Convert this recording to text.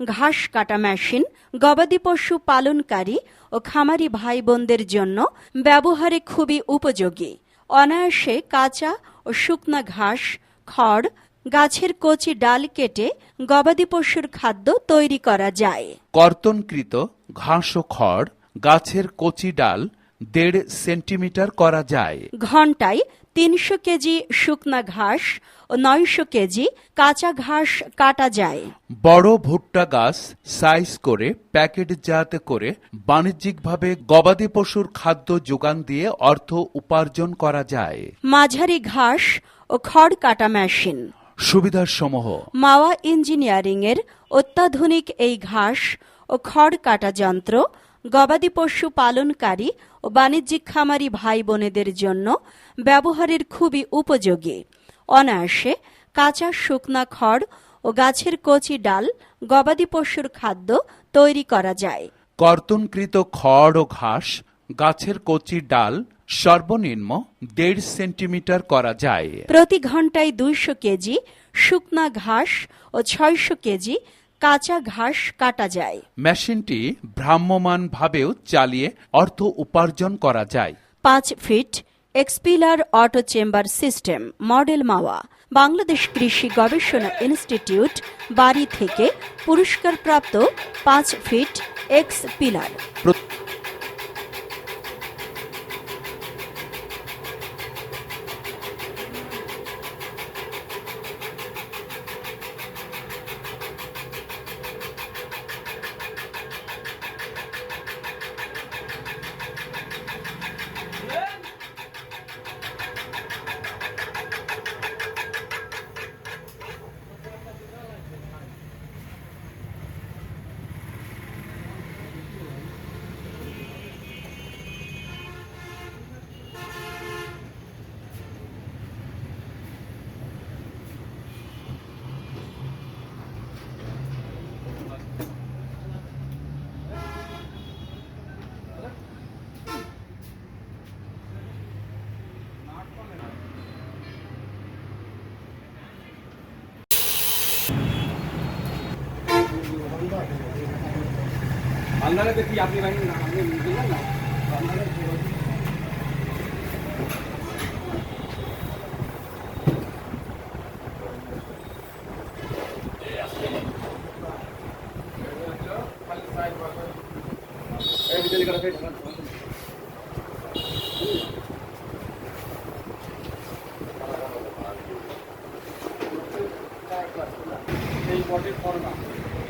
ঘাস কাটা মেশিন, গবাদি পশু পালনকারী ও খামারি ভাই বোনদের জন্য ব্যবহারে খুবই উপযোগী। অনায়াসে কাঁচা ও শুকনা ঘাস, খড়, গাছের কচি ডাল কেটে গবাদি পশুর খাদ্য তৈরি করা যায়। কর্তনকৃত ঘাস ও খড়, গাছের কচি ডাল দেড় সেন্টিমিটার করা যায়। ঘন্টায় তিনশো কেজি শুকনা ঘাস ও নয়শো কেজি কাঁচা ঘাস কাটা যায়। বড় ভুট্টা গাছ সাইজ করে প্যাকেটজাত করে বাণিজ্যিকভাবে গবাদি পশুর খাদ্য যোগান দিয়ে অর্থ উপার্জন করা যায়। মাঝারি ঘাস ও খড় কাটা মেশিন। সুবিধাসমূহ মাওয়া ইঞ্জিনিয়ারিং এর অত্যাধুনিক এই ঘাস ও খড় কাটা যন্ত্র গবাদি পশু পালনকারী ও বাণিজ্যিক খামারি ভাই বোনেদের জন্য ব্যবহারের খুবই উপযোগী। অনায়াসে কাঁচা শুকনা খড় ও গাছের কচি ডাল গবাদি পশুর খাদ্য তৈরি করা যায়। কর্তনকৃত খড় ও ঘাস গাছের কচি ডাল সর্বনিম্ন দেড় সেন্টিমিটার করা যায়। প্রতি ঘন্টায় দুইশো কেজি শুকনা ঘাস ও ছয়শো কেজি কাঁচা ঘাস কাটা যায়। মেশিনটি ভ্রাম্যমানভাবেও চালিয়ে অর্থ উপার্জন করা যায়। পাঁচ feet expeller auto chamber system model Mawa Bangladesh কৃষি গবেষণা ইনস্টিটিউট বাড়ি থেকে পুরস্কারপ্রাপ্ত পাঁচ ফিট এক্স পিলার আন্দারে দেখি আপনি ভাই না আপনি বুঝলেন না? এই পটের ফর্মা